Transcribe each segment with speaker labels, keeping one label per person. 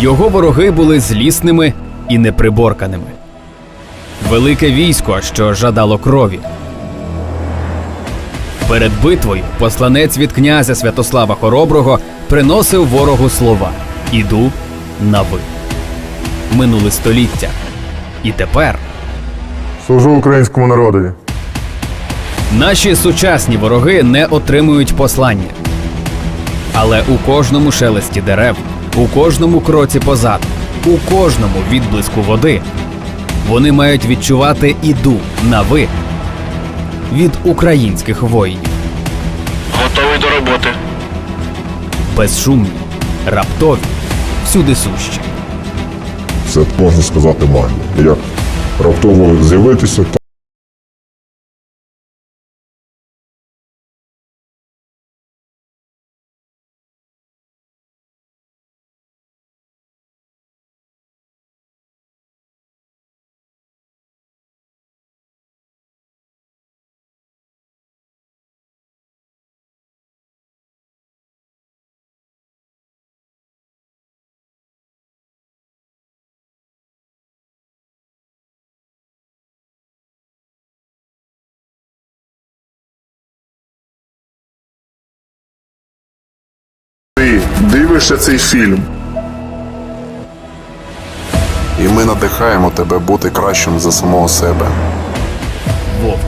Speaker 1: Його вороги були злісними і неприборканими. Велике військо, що жадало крові. Перед битвою посланець від князя Святослава Хороброго приносив ворогу слова Іду на ви. Минули століття. І тепер
Speaker 2: Служу українському народові.
Speaker 1: наші сучасні вороги не отримують послання. Але у кожному шелесті дерев, у кожному кроці позаду, у кожному відблиску води вони мають відчувати іду на ви від українських воїнів.
Speaker 3: Готовий до роботи.
Speaker 1: Безшумні, раптові, всюди сущі.
Speaker 2: Це можна сказати магія. Як раптово з'явитися
Speaker 4: дивишся цей фільм.
Speaker 5: І ми надихаємо тебе бути кращим за самого себе.
Speaker 1: Вовк.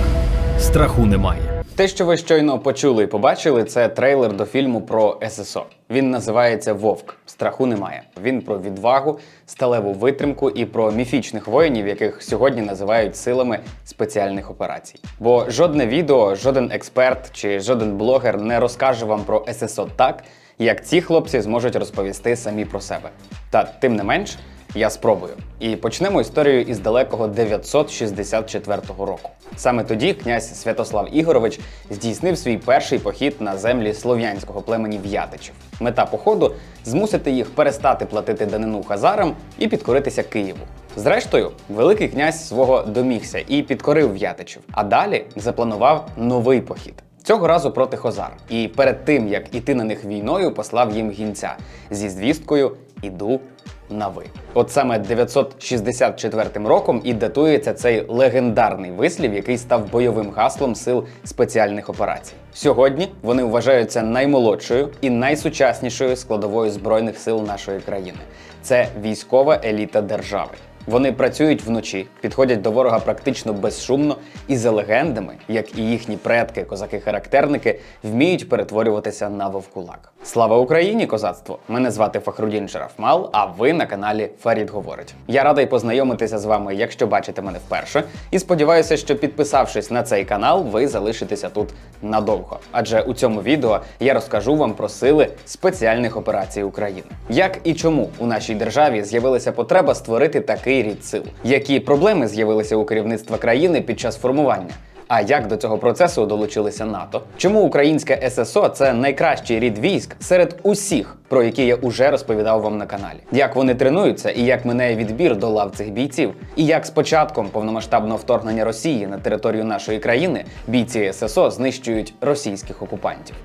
Speaker 1: Страху немає.
Speaker 6: Те, що ви щойно почули і побачили, це трейлер до фільму про ССО. Він називається Вовк. Страху немає. Він про відвагу, сталеву витримку і про міфічних воїнів, яких сьогодні називають силами спеціальних операцій. Бо жодне відео, жоден експерт чи жоден блогер не розкаже вам про ССО так, як ці хлопці зможуть розповісти самі про себе. Та тим не менш. Я спробую. І почнемо історію із далекого 964 року. Саме тоді князь Святослав Ігорович здійснив свій перший похід на землі слов'янського племені В'ятичів. Мета походу змусити їх перестати платити данину хазарам і підкоритися Києву. Зрештою, Великий князь свого домігся і підкорив В'ятичів, а далі запланував новий похід. Цього разу проти Хозар. І перед тим як іти на них війною, послав їм гінця зі звісткою Іду на ви. От саме 964 роком і датується цей легендарний вислів, який став бойовим гаслом сил спеціальних операцій. Сьогодні вони вважаються наймолодшою і найсучаснішою складовою збройних сил нашої країни. Це військова еліта держави. Вони працюють вночі, підходять до ворога практично безшумно і за легендами, як і їхні предки, козаки-характерники, вміють перетворюватися на вовкулак. Слава Україні, козацтво! Мене звати Фахрудін Шарафмал, а ви на каналі Фарід Говорить. Я радий познайомитися з вами, якщо бачите мене вперше, і сподіваюся, що підписавшись на цей канал, ви залишитеся тут надовго. Адже у цьому відео я розкажу вам про сили спеціальних операцій України. Як і чому у нашій державі з'явилася потреба створити такий рід сил, які проблеми з'явилися у керівництва країни під час формування. А як до цього процесу долучилися НАТО? Чому українське ССО це найкращий рід військ серед усіх, про які я уже розповідав вам на каналі? Як вони тренуються і як минає відбір до лав цих бійців? І як з початком повномасштабного вторгнення Росії на територію нашої країни бійці ССО знищують російських окупантів?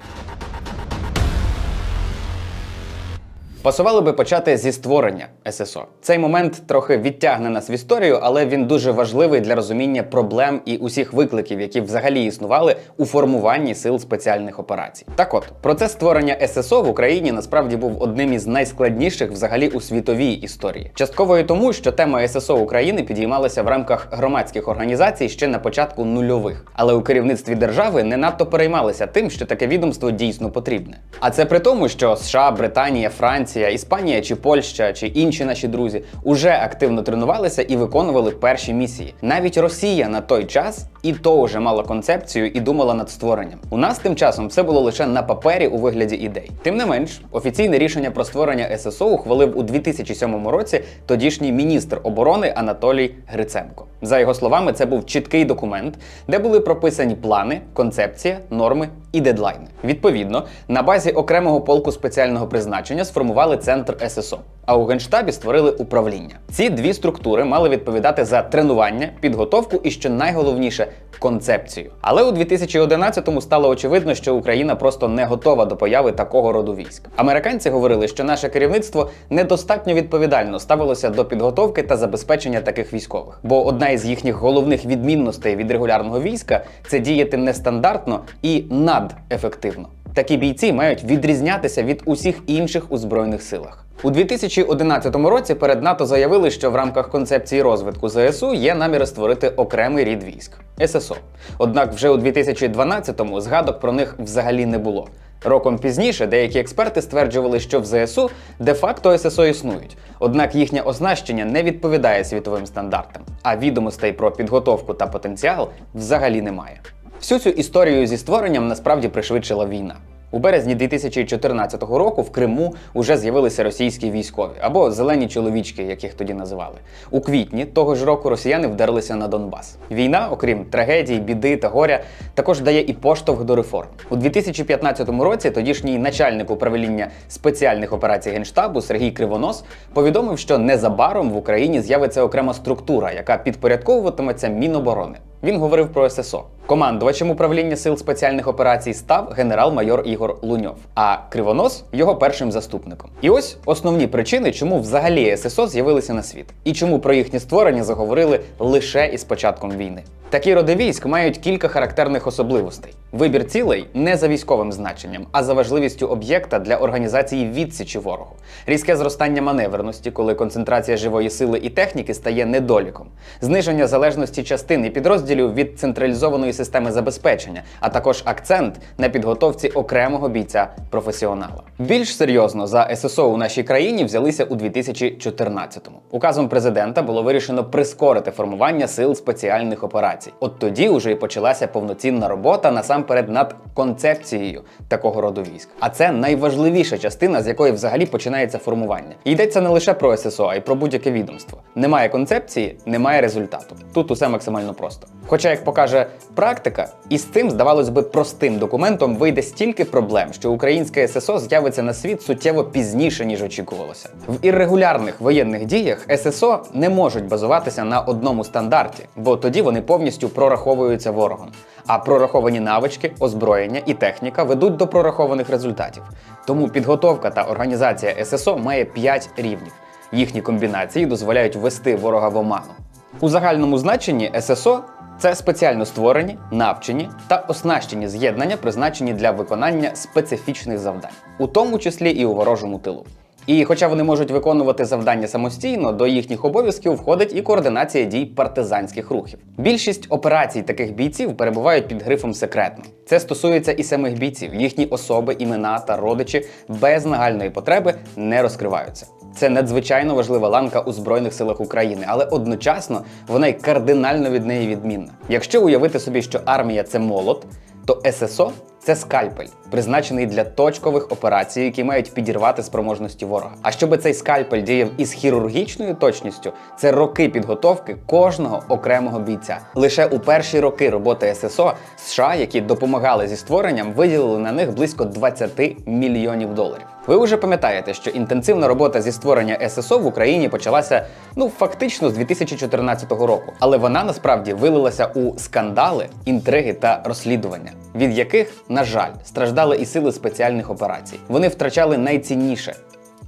Speaker 6: Пасували би почати зі створення ССО. Цей момент трохи відтягне нас в історію, але він дуже важливий для розуміння проблем і усіх викликів, які взагалі існували у формуванні сил спеціальних операцій. Так от, процес створення ССО в Україні насправді був одним із найскладніших взагалі у світовій історії. Частково і тому, що тема ССО України підіймалася в рамках громадських організацій ще на початку нульових. Але у керівництві держави не надто переймалися тим, що таке відомство дійсно потрібне. А це при тому, що США, Британія, Франція. Іспанія чи Польща чи інші наші друзі уже активно тренувалися і виконували перші місії. Навіть Росія на той час і то вже мала концепцію і думала над створенням. У нас тим часом все було лише на папері у вигляді ідей. Тим не менш, офіційне рішення про створення ССО ухвалив у 2007 році тодішній міністр оборони Анатолій Гриценко. За його словами, це був чіткий документ, де були прописані плани, концепція, норми і дедлайни. Відповідно, на базі окремого полку спеціального призначення сформували центр ССО. А у генштабі створили управління. Ці дві структури мали відповідати за тренування, підготовку і, що найголовніше, концепцію. Але у 2011-му стало очевидно, що Україна просто не готова до появи такого роду військ. Американці говорили, що наше керівництво недостатньо відповідально ставилося до підготовки та забезпечення таких військових. Бо одна із їхніх головних відмінностей від регулярного війська це діяти нестандартно і надефективно. Такі бійці мають відрізнятися від усіх інших у збройних силах. У 2011 році перед НАТО заявили, що в рамках концепції розвитку ЗСУ є наміри створити окремий рід військ ССО. Однак вже у 2012-му згадок про них взагалі не було. Роком пізніше деякі експерти стверджували, що в ЗСУ де-факто ССО існують, однак їхнє оснащення не відповідає світовим стандартам, а відомостей про підготовку та потенціал взагалі немає. Всю цю історію зі створенням насправді пришвидшила війна. У березні 2014 року в Криму уже з'явилися російські військові або зелені чоловічки, як їх тоді називали. У квітні того ж року росіяни вдерлися на Донбас. Війна, окрім трагедій, біди та горя, також дає і поштовх до реформ. У 2015 році тодішній начальник управління спеціальних операцій Генштабу Сергій Кривонос повідомив, що незабаром в Україні з'явиться окрема структура, яка підпорядковуватиметься Міноборони. Він говорив про ССО. Командувачем управління сил спеціальних операцій став генерал-майор Ігор Луньов, а Кривонос його першим заступником. І ось основні причини, чому взагалі ССО з'явилися на світ, і чому про їхнє створення заговорили лише із початком війни. Такі роди військ мають кілька характерних особливостей: вибір цілей не за військовим значенням, а за важливістю об'єкта для організації відсічі ворогу, різке зростання маневреності, коли концентрація живої сили і техніки стає недоліком, зниження залежності частин і підрозділів від централізованої системи забезпечення, а також акцент на підготовці окремого бійця професіонала. Більш серйозно за ССО у нашій країні взялися у 2014-му. Указом президента було вирішено прискорити формування сил спеціальних операцій. От тоді уже і почалася повноцінна робота насамперед над концепцією такого роду військ. А це найважливіша частина, з якої взагалі починається формування. Йдеться не лише про ССО, а й про будь-яке відомство. Немає концепції, немає результату. Тут усе максимально просто. Хоча, як покаже практика, із цим, здавалось би, простим документом вийде стільки проблем, що українське ССО з'явиться на світ суттєво пізніше, ніж очікувалося. В іррегулярних воєнних діях ССО не можуть базуватися на одному стандарті, бо тоді вони повністю прораховуються ворогом. А прораховані навички, озброєння і техніка ведуть до прорахованих результатів. Тому підготовка та організація ССО має 5 рівнів. Їхні комбінації дозволяють ввести ворога в оману. У загальному значенні ССО це спеціально створені, навчені та оснащені з'єднання, призначені для виконання специфічних завдань, у тому числі і у ворожому тилу. І хоча вони можуть виконувати завдання самостійно, до їхніх обов'язків входить і координація дій партизанських рухів. Більшість операцій таких бійців перебувають під грифом секретно. Це стосується і самих бійців. Їхні особи, імена та родичі без нагальної потреби не розкриваються. Це надзвичайно важлива ланка у Збройних силах України, але одночасно вона й кардинально від неї відмінна. Якщо уявити собі, що армія це молот, то ССО це скальпель, призначений для точкових операцій, які мають підірвати спроможності ворога. А щоб цей скальпель діяв із хірургічною точністю, це роки підготовки кожного окремого бійця. Лише у перші роки роботи ССО США, які допомагали зі створенням, виділили на них близько 20 мільйонів доларів. Ви вже пам'ятаєте, що інтенсивна робота зі створення ССО в Україні почалася ну фактично з 2014 року, але вона насправді вилилася у скандали, інтриги та розслідування, від яких, на жаль, страждали і сили спеціальних операцій. Вони втрачали найцінніше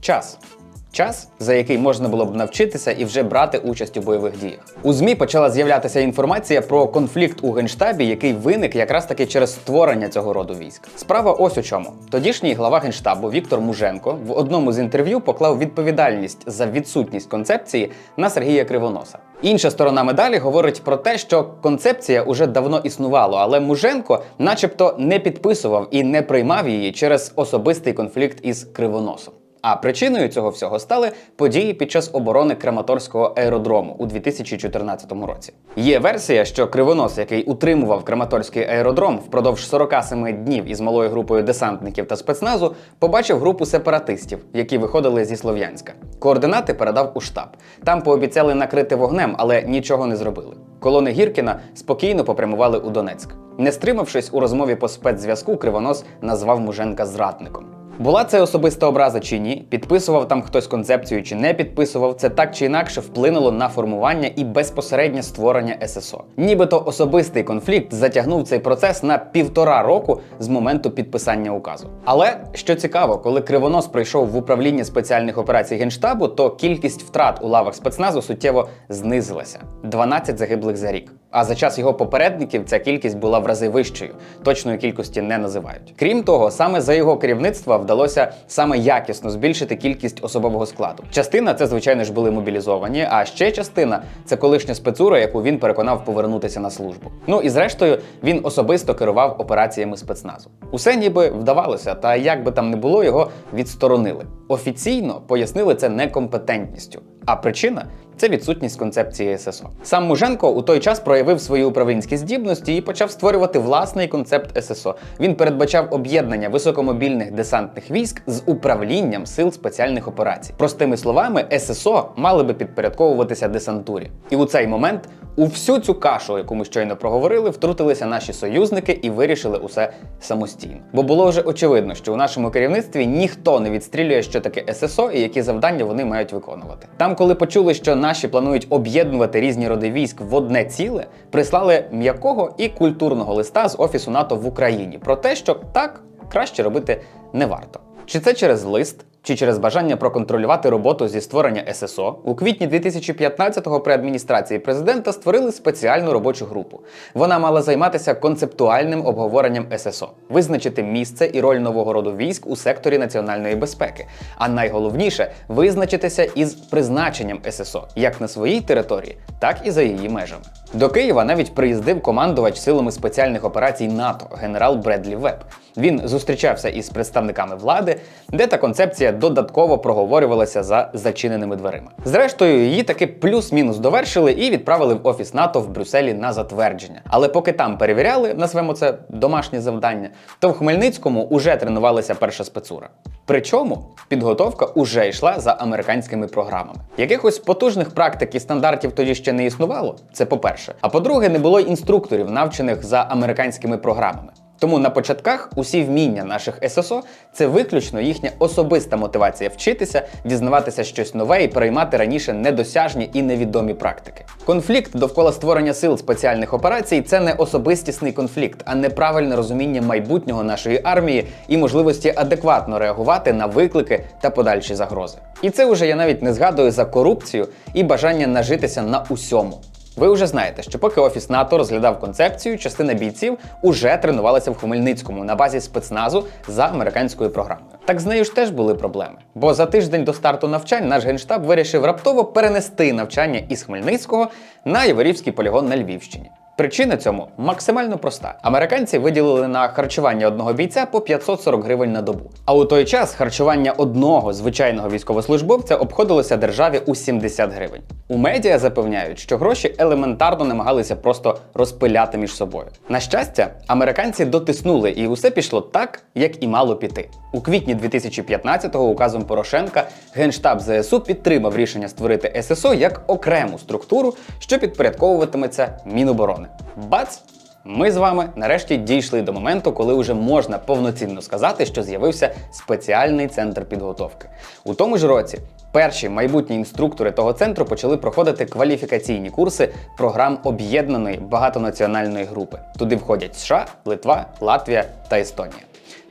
Speaker 6: час. Час, за який можна було б навчитися і вже брати участь у бойових діях. У ЗМІ почала з'являтися інформація про конфлікт у генштабі, який виник якраз таки через створення цього роду військ. Справа ось у чому. Тодішній глава генштабу Віктор Муженко в одному з інтерв'ю поклав відповідальність за відсутність концепції на Сергія Кривоноса. Інша сторона медалі говорить про те, що концепція уже давно існувала, але Муженко, начебто, не підписував і не приймав її через особистий конфлікт із Кривоносом. А причиною цього всього стали події під час оборони Краматорського аеродрому у 2014 році. Є версія, що Кривонос, який утримував Краматорський аеродром впродовж 47 днів із малою групою десантників та спецназу, побачив групу сепаратистів, які виходили зі Слов'янська. Координати передав у штаб. Там пообіцяли накрити вогнем, але нічого не зробили. Колони Гіркіна спокійно попрямували у Донецьк. Не стримавшись у розмові по спецзв'язку, Кривонос назвав Муженка зрадником. Була це особиста образа чи ні, підписував там хтось концепцію чи не підписував, це так чи інакше вплинуло на формування і безпосереднє створення ССО. Нібито особистий конфлікт затягнув цей процес на півтора року з моменту підписання указу. Але що цікаво, коли Кривонос прийшов в управління спеціальних операцій Генштабу, то кількість втрат у лавах спецназу суттєво знизилася 12 загиблих за рік. А за час його попередників ця кількість була в рази вищою. Точної кількості не називають. Крім того, саме за його керівництва вдалося саме якісно збільшити кількість особового складу. Частина це, звичайно ж, були мобілізовані, а ще частина це колишня спецура, яку він переконав повернутися на службу. Ну і зрештою він особисто керував операціями спецназу. Усе ніби вдавалося, та як би там не було, його відсторонили. Офіційно пояснили це некомпетентністю. А причина це відсутність концепції ССО. Сам Муженко у той час проявив свої управлінські здібності і почав створювати власний концепт ССО. Він передбачав об'єднання високомобільних десантних військ з управлінням сил спеціальних операцій. Простими словами, ССО мали би підпорядковуватися десантурі. І у цей момент у всю цю кашу, яку ми щойно проговорили, втрутилися наші союзники і вирішили усе самостійно. Бо було вже очевидно, що у нашому керівництві ніхто не відстрілює, що таке ССО і які завдання вони мають виконувати. Там, коли почули, що наші планують об'єднувати різні роди військ в одне ціле, прислали м'якого і культурного листа з офісу НАТО в Україні про те, що так краще робити не варто. Чи це через лист, чи через бажання проконтролювати роботу зі створення ССО, у квітні 2015-го при адміністрації президента створили спеціальну робочу групу. Вона мала займатися концептуальним обговоренням ССО, визначити місце і роль нового роду військ у секторі національної безпеки. А найголовніше визначитися із призначенням ССО як на своїй території, так і за її межами. До Києва навіть приїздив командувач силами спеціальних операцій НАТО генерал Бредлі Веб. Він зустрічався із представниками влади, де та концепція додатково проговорювалася за зачиненими дверима. Зрештою, її таки плюс-мінус довершили і відправили в офіс НАТО в Брюсселі на затвердження. Але поки там перевіряли, назвемо це домашнє завдання, то в Хмельницькому уже тренувалася перша спецура. Причому підготовка уже йшла за американськими програмами. Якихось потужних практик і стандартів тоді ще не існувало. Це по-перше. А по-друге, не було інструкторів, навчених за американськими програмами. Тому на початках усі вміння наших ССО це виключно їхня особиста мотивація вчитися, дізнаватися щось нове і переймати раніше недосяжні і невідомі практики. Конфлікт довкола створення сил спеціальних операцій це не особистісний конфлікт, а неправильне розуміння майбутнього нашої армії і можливості адекватно реагувати на виклики та подальші загрози. І це вже я навіть не згадую за корупцію і бажання нажитися на усьому. Ви вже знаєте, що поки офіс НАТО розглядав концепцію, частина бійців уже тренувалася в Хмельницькому на базі спецназу за американською програмою. Так з нею ж теж були проблеми. Бо за тиждень до старту навчань наш генштаб вирішив раптово перенести навчання із Хмельницького на Яворівський полігон на Львівщині. Причина цьому максимально проста: американці виділили на харчування одного бійця по 540 гривень на добу. А у той час харчування одного звичайного військовослужбовця обходилося державі у 70 гривень. У медіа запевняють, що гроші елементарно намагалися просто розпиляти між собою. На щастя, американці дотиснули, і усе пішло так, як і мало піти. У квітні 2015-го указом Порошенка Генштаб ЗСУ підтримав рішення створити ССО як окрему структуру, що підпорядковуватиметься Міноборони. Бац! Ми з вами нарешті дійшли до моменту, коли вже можна повноцінно сказати, що з'явився спеціальний центр підготовки. У тому ж році перші майбутні інструктори того центру почали проходити кваліфікаційні курси програм об'єднаної багатонаціональної групи. Туди входять США, Литва, Латвія та Естонія.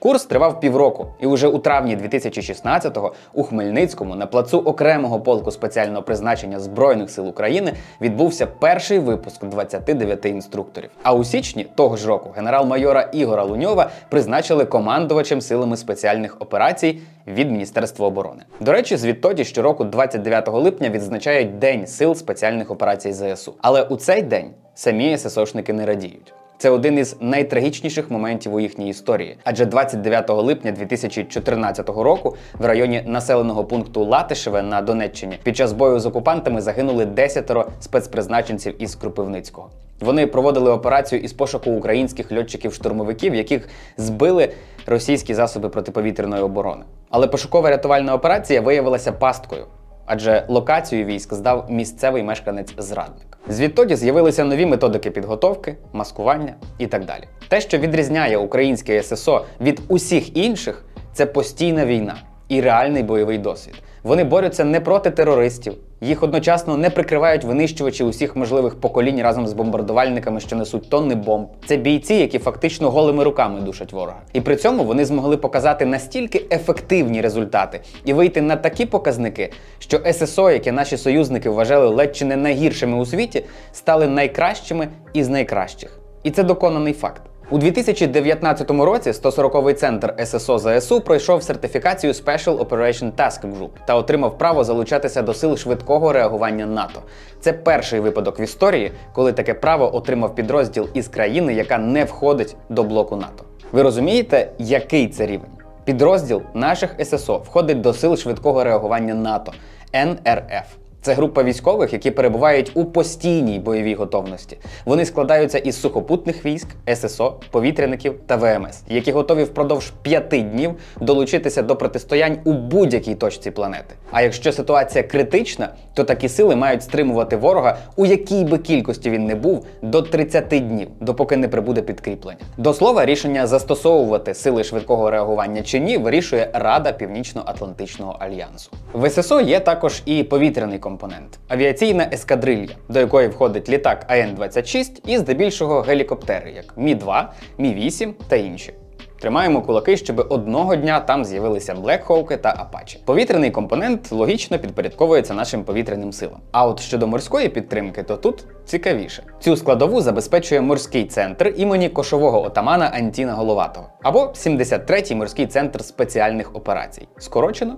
Speaker 6: Курс тривав півроку, і уже у травні 2016-го у Хмельницькому на плацу окремого полку спеціального призначення Збройних сил України відбувся перший випуск 29 інструкторів. А у січні того ж року генерал-майора Ігора Луньова призначили командувачем силами спеціальних операцій від Міністерства оборони. До речі, звідтоді щороку, 29 липня, відзначають День сил спеціальних операцій ЗСУ. Але у цей день самі ССОшники не радіють. Це один із найтрагічніших моментів у їхній історії. Адже 29 липня 2014 року в районі населеного пункту Латишеве на Донеччині під час бою з окупантами загинули десятеро спецпризначенців із Кропивницького. Вони проводили операцію із пошуку українських льотчиків-штурмовиків, яких збили російські засоби протиповітряної оборони. Але пошукова рятувальна операція виявилася пасткою адже локацію військ здав місцевий мешканець зрадник. Звідтоді з'явилися нові методики підготовки, маскування і так далі. Те, що відрізняє українське ССО від усіх інших, це постійна війна і реальний бойовий досвід. Вони борються не проти терористів, їх одночасно не прикривають винищувачі усіх можливих поколінь разом з бомбардувальниками, що несуть тонни бомб. Це бійці, які фактично голими руками душать ворога. І при цьому вони змогли показати настільки ефективні результати і вийти на такі показники, що ССО, які наші союзники вважали ледь чи не найгіршими у світі, стали найкращими із найкращих. І це доконаний факт. У 2019 році 140-й центр ССО ЗСУ пройшов сертифікацію Special Operation Task Group та отримав право залучатися до сил швидкого реагування НАТО. Це перший випадок в історії, коли таке право отримав підрозділ із країни, яка не входить до блоку НАТО. Ви розумієте, який це рівень? Підрозділ наших ССО входить до сил швидкого реагування НАТО НРФ. Це група військових, які перебувають у постійній бойовій готовності. Вони складаються із сухопутних військ, ССО, повітряників та ВМС, які готові впродовж п'яти днів долучитися до протистоянь у будь-якій точці планети. А якщо ситуація критична, то такі сили мають стримувати ворога, у якій би кількості він не був, до 30 днів, допоки не прибуде підкріплення. До слова, рішення застосовувати сили швидкого реагування чи ні вирішує Рада Північно-Атлантичного альянсу. В ССО є також і повітряний компонент авіаційна ескадрилья, до якої входить літак АН-26 і здебільшого гелікоптери, як Мі-2, Мі-8 та інші. Тримаємо кулаки, щоб одного дня там з'явилися Блекхоуки та Апачі. Повітряний компонент логічно підпорядковується нашим повітряним силам. А от щодо морської підтримки, то тут цікавіше. Цю складову забезпечує морський центр імені кошового отамана Антіна Головатого або 73-й морський центр спеціальних операцій. Скорочено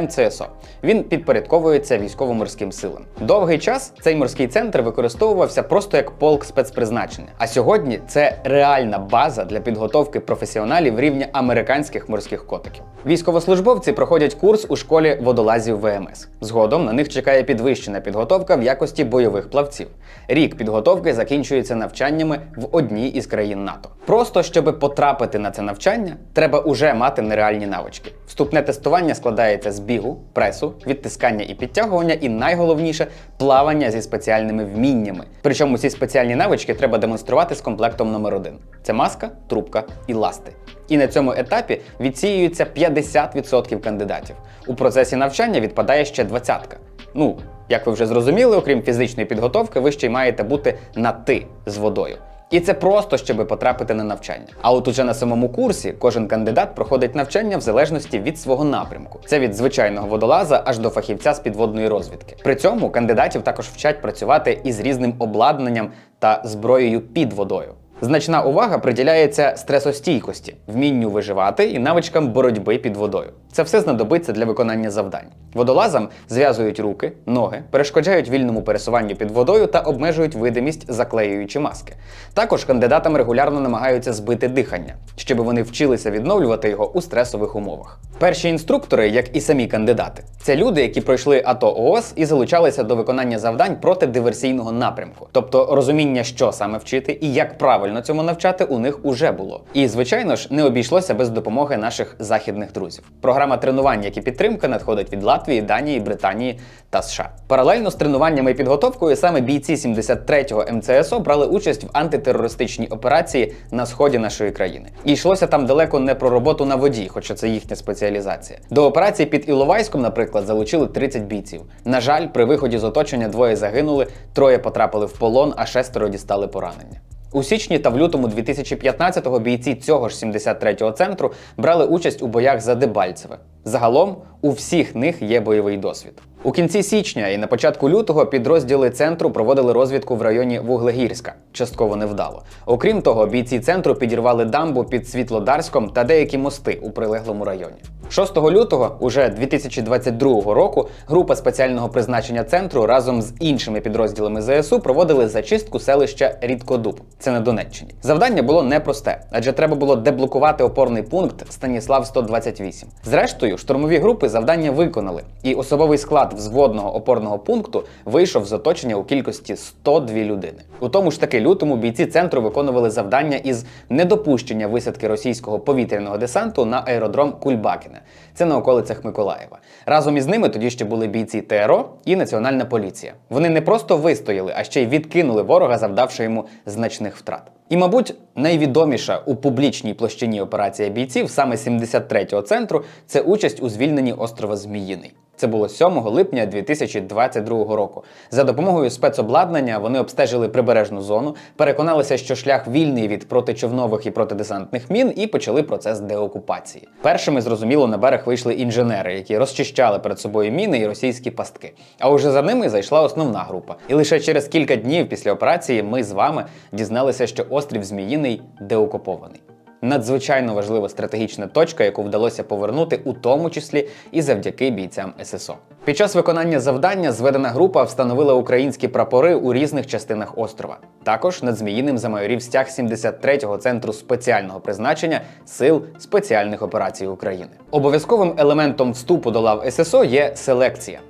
Speaker 6: МЦСО. Він підпорядковується військово-морським силам. Довгий час цей морський центр використовувався просто як полк спецпризначення. А сьогодні це реальна база для підготовки професіоналів рівня американських морських котиків. Військовослужбовці проходять курс у школі водолазів ВМС. Згодом на них чекає підвищена підготовка в якості бойових плавців. Рік підготовки закінчується навчаннями в одній із країн НАТО. Просто щоб потрапити на це навчання, треба уже мати нереальні навички. Вступне тестування складається з бігу, пресу, відтискання і підтягування, і найголовніше плавання зі спеціальними вміннями. Причому ці спеціальні навички треба демонструвати з комплектом номер один: це маска, трубка і ласти. І на цьому етапі відсіюється 50% кандидатів. У процесі навчання відпадає ще двадцятка. Ну, як ви вже зрозуміли, окрім фізичної підготовки, ви ще й маєте бути на ти з водою. І це просто, щоб потрапити на навчання. А от уже на самому курсі кожен кандидат проходить навчання в залежності від свого напрямку. Це від звичайного водолаза аж до фахівця з підводної розвідки. При цьому кандидатів також вчать працювати із різним обладнанням та зброєю під водою. Значна увага приділяється стресостійкості, вмінню виживати і навичкам боротьби під водою. Це все знадобиться для виконання завдань. Водолазам зв'язують руки, ноги, перешкоджають вільному пересуванню під водою та обмежують видимість, заклеюючи маски. Також кандидатам регулярно намагаються збити дихання, щоб вони вчилися відновлювати його у стресових умовах. Перші інструктори, як і самі кандидати, це люди, які пройшли АТО ООС і залучалися до виконання завдань проти диверсійного напрямку, тобто розуміння, що саме вчити і як правильно цьому навчати, у них уже було. І звичайно ж не обійшлося без допомоги наших західних друзів. Програма тренувань, як і підтримка, надходить від Латвії, Данії, Британії та США. Паралельно з тренуваннями і підготовкою саме бійці 73-го МЦСО брали участь в антитерористичній операції на сході нашої країни. І йшлося там далеко не про роботу на воді, хоча це їхня спеціалізація. До операції під Іловайськом, наприклад, залучили 30 бійців. На жаль, при виході з оточення двоє загинули, троє потрапили в полон, а шестеро дістали поранення. У січні та в лютому 2015-го бійці цього ж 73-го центру брали участь у боях за Дебальцеве. Загалом у всіх них є бойовий досвід. У кінці січня і на початку лютого підрозділи центру проводили розвідку в районі Вуглегірська, частково невдало. Окрім того, бійці центру підірвали дамбу під Світлодарськом та деякі мости у прилеглому районі. 6 лютого, уже 2022 року, група спеціального призначення центру разом з іншими підрозділами ЗСУ проводили зачистку селища Рідкодуб. Це на Донеччині. Завдання було непросте, адже треба було деблокувати опорний пункт Станіслав 128. Зрештою, штурмові групи завдання виконали, і особовий склад взводного опорного пункту вийшов з оточення у кількості 102 людини. У тому ж таки лютому бійці центру виконували завдання із недопущення висадки російського повітряного десанту на аеродром Кульбакіне. Це на околицях Миколаєва. Разом із ними тоді ще були бійці ТРО і Національна поліція. Вони не просто вистояли, а ще й відкинули ворога, завдавши йому значних втрат. І, мабуть, найвідоміша у публічній площині операція бійців саме 73-го центру це участь у звільненні острова Зміїний. Це було 7 липня 2022 року. За допомогою спецобладнання вони обстежили прибережну зону, переконалися, що шлях вільний від протичовнових і протидесантних мін, і почали процес деокупації. Першими зрозуміло на берег вийшли інженери, які розчищали перед собою міни і російські пастки. А уже за ними зайшла основна група. І лише через кілька днів після операції ми з вами дізналися, що острів Зміїний деокупований надзвичайно важлива стратегічна точка, яку вдалося повернути, у тому числі і завдяки бійцям ССО. Під час виконання завдання зведена група встановила українські прапори у різних частинах острова. Також над Зміїним замайорів стяг 73-го центру спеціального призначення Сил спеціальних операцій України. Обов'язковим елементом вступу до лав ССО є селекція.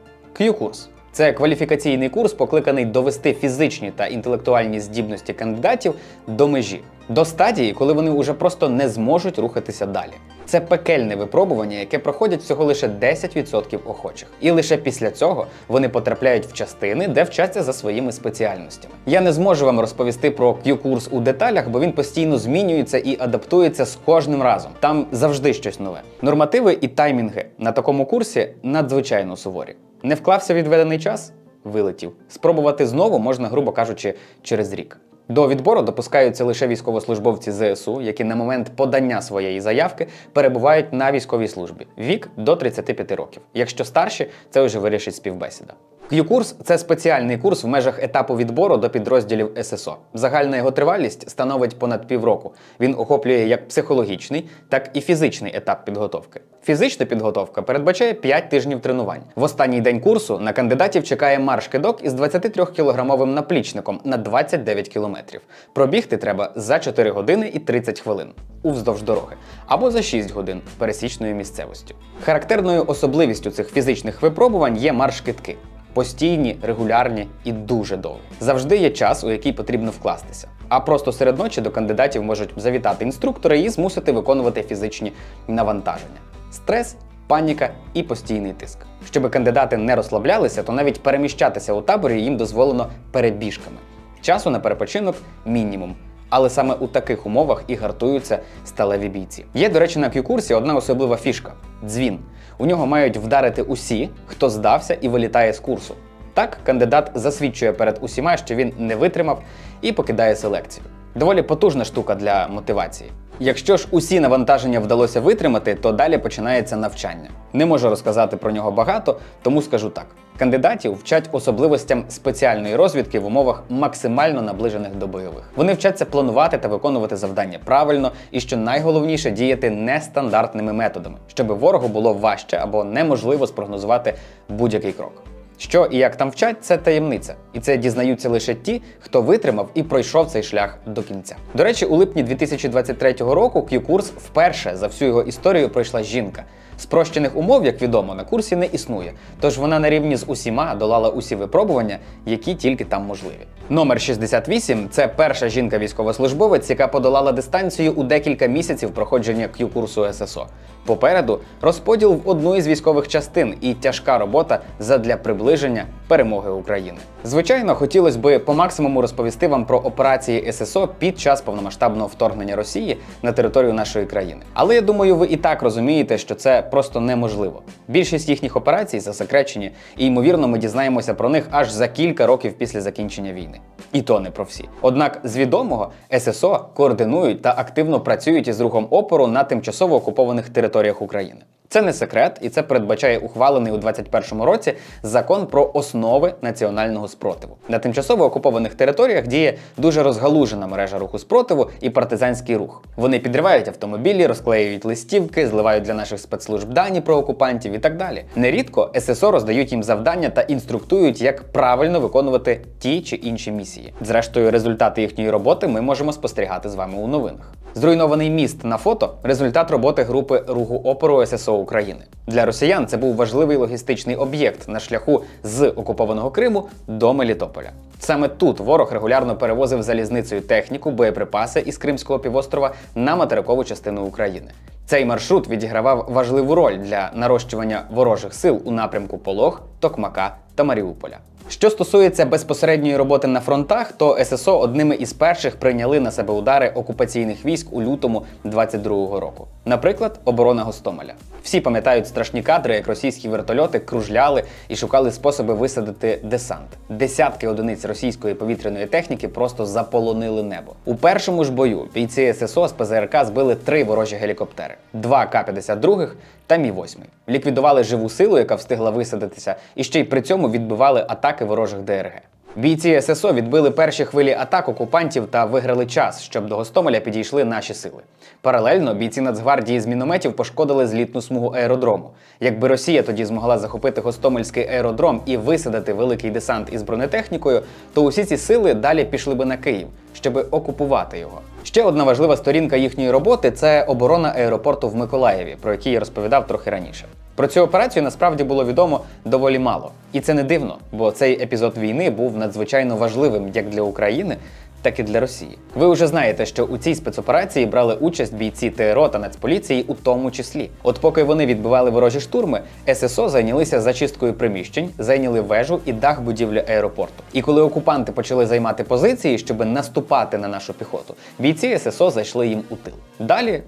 Speaker 6: Q-курс. Це кваліфікаційний курс, покликаний довести фізичні та інтелектуальні здібності кандидатів до межі, до стадії, коли вони вже просто не зможуть рухатися далі. Це пекельне випробування, яке проходять всього лише 10% охочих. І лише після цього вони потрапляють в частини, де вчаться за своїми спеціальностями. Я не зможу вам розповісти про Q-курс у деталях, бо він постійно змінюється і адаптується з кожним разом. Там завжди щось нове. Нормативи і таймінги на такому курсі надзвичайно суворі. Не вклався відведений час? Вилетів. Спробувати знову можна, грубо кажучи, через рік. До відбору допускаються лише військовослужбовці ЗСУ, які на момент подання своєї заявки перебувають на військовій службі. Вік до 35 років. Якщо старші, це вже вирішить співбесіда. Q-курс – це спеціальний курс в межах етапу відбору до підрозділів ССО. Загальна його тривалість становить понад півроку. Він охоплює як психологічний, так і фізичний етап підготовки. Фізична підготовка передбачає 5 тижнів тренувань. В останній день курсу на кандидатів чекає марш-кидок із 23-кілограмовим наплічником на 29 кілометрів. Пробігти треба за 4 години і 30 хвилин уздовж дороги, або за 6 годин пересічною місцевостю. Характерною особливістю цих фізичних випробувань є марш-кидки. Постійні, регулярні і дуже довгі. Завжди є час, у який потрібно вкластися. А просто серед ночі до кандидатів можуть завітати інструктори і змусити виконувати фізичні навантаження. Стрес, паніка і постійний тиск. Щоб кандидати не розслаблялися, то навіть переміщатися у таборі їм дозволено перебіжками. Часу на перепочинок мінімум. Але саме у таких умовах і гартуються сталеві бійці. Є, до речі, на Q-курсі одна особлива фішка дзвін. У нього мають вдарити усі, хто здався і вилітає з курсу. Так, кандидат засвідчує перед усіма, що він не витримав і покидає селекцію. Доволі потужна штука для мотивації. Якщо ж усі навантаження вдалося витримати, то далі починається навчання. Не можу розказати про нього багато, тому скажу так: кандидатів вчать особливостям спеціальної розвідки в умовах максимально наближених до бойових. Вони вчаться планувати та виконувати завдання правильно і, що найголовніше, діяти нестандартними методами, щоб ворогу було важче або неможливо спрогнозувати будь-який крок. Що і як там вчать, це таємниця, і це дізнаються лише ті, хто витримав і пройшов цей шлях до кінця. До речі, у липні 2023 року Q-курс вперше за всю його історію пройшла жінка. Спрощених умов, як відомо, на курсі не існує, тож вона на рівні з усіма долала усі випробування, які тільки там можливі. Номер 68 – це перша жінка-військовослужбовець, яка подолала дистанцію у декілька місяців проходження Q-курсу ССО. Попереду розподіл в одну із військових частин і тяжка робота задля приближення перемоги України. Звичайно, хотілося би по максимуму розповісти вам про операції ССО під час повномасштабного вторгнення Росії на територію нашої країни. Але я думаю, ви і так розумієте, що це просто неможливо. Більшість їхніх операцій засекречені, і ймовірно, ми дізнаємося про них аж за кілька років після закінчення війни. І то не про всі. Однак з відомого ССО координують та активно працюють із рухом опору на тимчасово окупованих територіях України. Це не секрет, і це передбачає ухвалений у 2021 році закон про основи національного спротиву. На тимчасово окупованих територіях діє дуже розгалужена мережа руху спротиву і партизанський рух. Вони підривають автомобілі, розклеюють листівки, зливають для наших спецслужб дані про окупантів і так далі. Нерідко ССО роздають їм завдання та інструктують, як правильно виконувати ті чи інші місії. Зрештою, результати їхньої роботи ми можемо спостерігати з вами у новинах. Зруйнований міст на фото результат роботи групи руху опору ССО України. Для росіян це був важливий логістичний об'єкт на шляху з окупованого Криму до Мелітополя. Саме тут ворог регулярно перевозив залізницею техніку, боєприпаси із Кримського півострова на материкову частину України. Цей маршрут відігравав важливу роль для нарощування ворожих сил у напрямку Полог, Токмака та Маріуполя. Що стосується безпосередньої роботи на фронтах, то ССО одними із перших прийняли на себе удари окупаційних військ у лютому 22-го року. Наприклад, оборона Гостомеля. Всі пам'ятають страшні кадри, як російські вертольоти кружляли і шукали способи висадити десант. Десятки одиниць російської повітряної техніки просто заполонили небо. У першому ж бою бійці ССО з ПЗРК збили три ворожі гелікоптери: два К-52 та Мі-8. Ліквідували живу силу, яка встигла висадитися, і ще й при цьому відбивали атаки ворожих ДРГ. Бійці ССО відбили перші хвилі атак окупантів та виграли час, щоб до Гостомеля підійшли наші сили. Паралельно бійці Нацгвардії з мінометів пошкодили злітну смугу аеродрому. Якби Росія тоді змогла захопити Гостомельський аеродром і висадити великий десант із бронетехнікою, то усі ці сили далі пішли би на Київ, щоб окупувати його. Ще одна важлива сторінка їхньої роботи це оборона аеропорту в Миколаєві, про який я розповідав трохи раніше. Про цю операцію насправді було відомо доволі мало. І це не дивно, бо цей епізод війни був надзвичайно важливим як для України, так і для Росії. Ви вже знаєте, що у цій спецоперації брали участь бійці ТРО та Нацполіції у тому числі. От поки вони відбивали ворожі штурми, ССО зайнялися зачисткою приміщень, зайняли вежу і дах будівлі аеропорту. І коли окупанти почали займати позиції, щоб наступати на нашу піхоту, бійці ССО зайшли їм у тил. Далі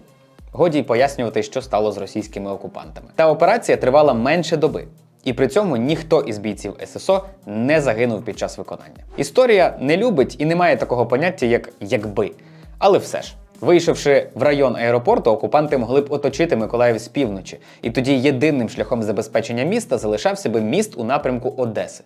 Speaker 6: Годі й пояснювати, що стало з російськими окупантами. Та операція тривала менше доби. І при цьому ніхто із бійців ССО не загинув під час виконання. Історія не любить і не має такого поняття, як якби. Але все ж, вийшовши в район аеропорту, окупанти могли б оточити Миколаїв з півночі, і тоді єдиним шляхом забезпечення міста залишався би міст у напрямку Одеси.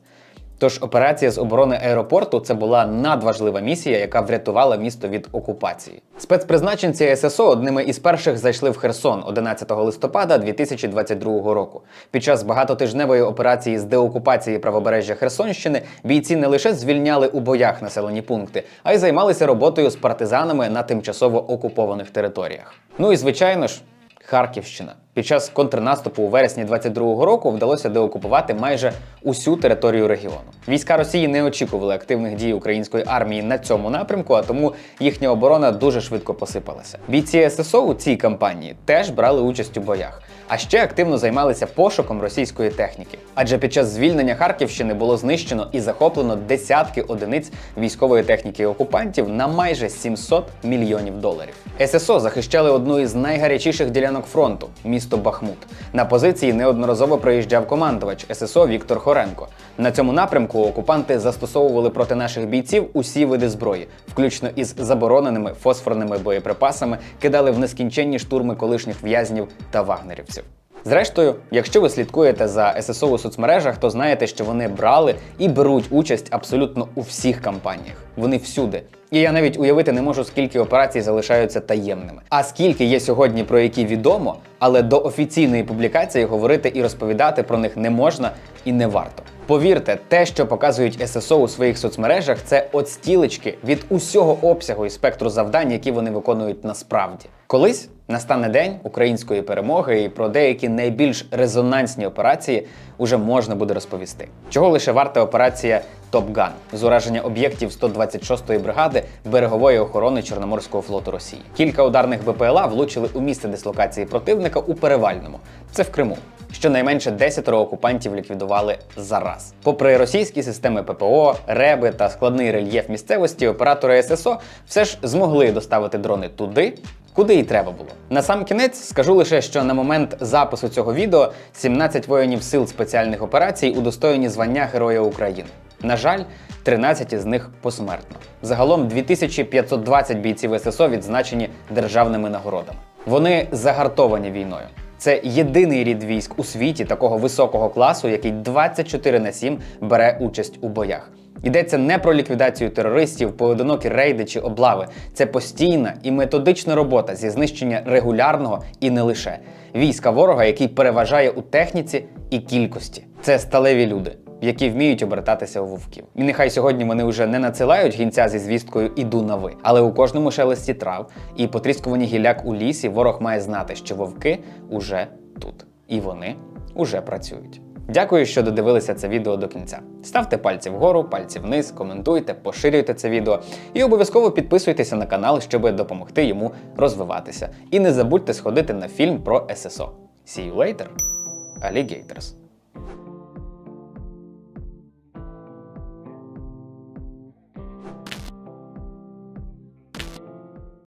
Speaker 6: Тож операція з оборони аеропорту це була надважлива місія, яка врятувала місто від окупації. Спецпризначенці ССО одними із перших зайшли в Херсон 11 листопада 2022 року. Під час багатотижневої операції з деокупації правобережжя Херсонщини бійці не лише звільняли у боях населені пункти, а й займалися роботою з партизанами на тимчасово окупованих територіях. Ну і звичайно ж. Харківщина. Під час контрнаступу у вересні 22-го року вдалося деокупувати майже усю територію регіону. Війська Росії не очікували активних дій української армії на цьому напрямку, а тому їхня оборона дуже швидко посипалася. Бійці ССО у цій кампанії теж брали участь у боях, а ще активно займалися пошуком російської техніки. Адже під час звільнення Харківщини було знищено і захоплено десятки одиниць військової техніки окупантів на майже 700 мільйонів доларів. ССО захищали одну із найгарячіших ділянок фронту місто Бахмут. На позиції неодноразово приїжджав командувач ССО Віктор Хоренко. На цьому напрямку окупанти застосовували проти наших бійців усі види зброї, включно із забороненими фосфорними боєприпасами, кидали в нескінченні штурми колишніх в'язнів та вагнерівців. Зрештою, якщо ви слідкуєте за ССО у соцмережах, то знаєте, що вони брали і беруть участь абсолютно у всіх кампаніях. Вони всюди. І я навіть уявити не можу, скільки операцій залишаються таємними. А скільки є сьогодні, про які відомо, але до офіційної публікації говорити і розповідати про них не можна і не варто. Повірте, те, що показують ССО у своїх соцмережах, це от стілечки від усього обсягу і спектру завдань, які вони виконують насправді. Колись настане день української перемоги, і про деякі найбільш резонансні операції уже можна буде розповісти. Чого лише варта операція Топган з ураження об'єктів 126-ї бригади берегової охорони Чорноморського флоту Росії. Кілька ударних БПЛА влучили у місце дислокації противника у Перевальному. Це в Криму. Щонайменше 10 окупантів ліквідували за раз. Попри російські системи ППО, реби та складний рельєф місцевості, оператори ССО все ж змогли доставити дрони туди, куди і треба було. На сам кінець скажу лише, що на момент запису цього відео 17 воїнів сил спеціальних операцій удостоєні звання Героя України. На жаль, 13 із них посмертно. Загалом 2520 бійців ССО відзначені державними нагородами. Вони загартовані війною. Це єдиний рід військ у світі такого високого класу, який 24 на 7 бере участь у боях. Йдеться не про ліквідацію терористів, поодинокі рейди чи облави. Це постійна і методична робота зі знищення регулярного і не лише війська ворога, який переважає у техніці і кількості. Це сталеві люди, які вміють обертатися у вовків. І нехай сьогодні вони вже не надсилають гінця зі звісткою іду на ви, але у кожному шелесті трав і потріскувані гілляк у лісі ворог має знати, що вовки уже тут, і вони уже працюють. Дякую, що додивилися це відео до кінця. Ставте пальці вгору, пальці вниз, коментуйте, поширюйте це відео і обов'язково підписуйтеся на канал, щоб допомогти йому розвиватися. І не забудьте сходити на фільм про ССО. See you later, alligators!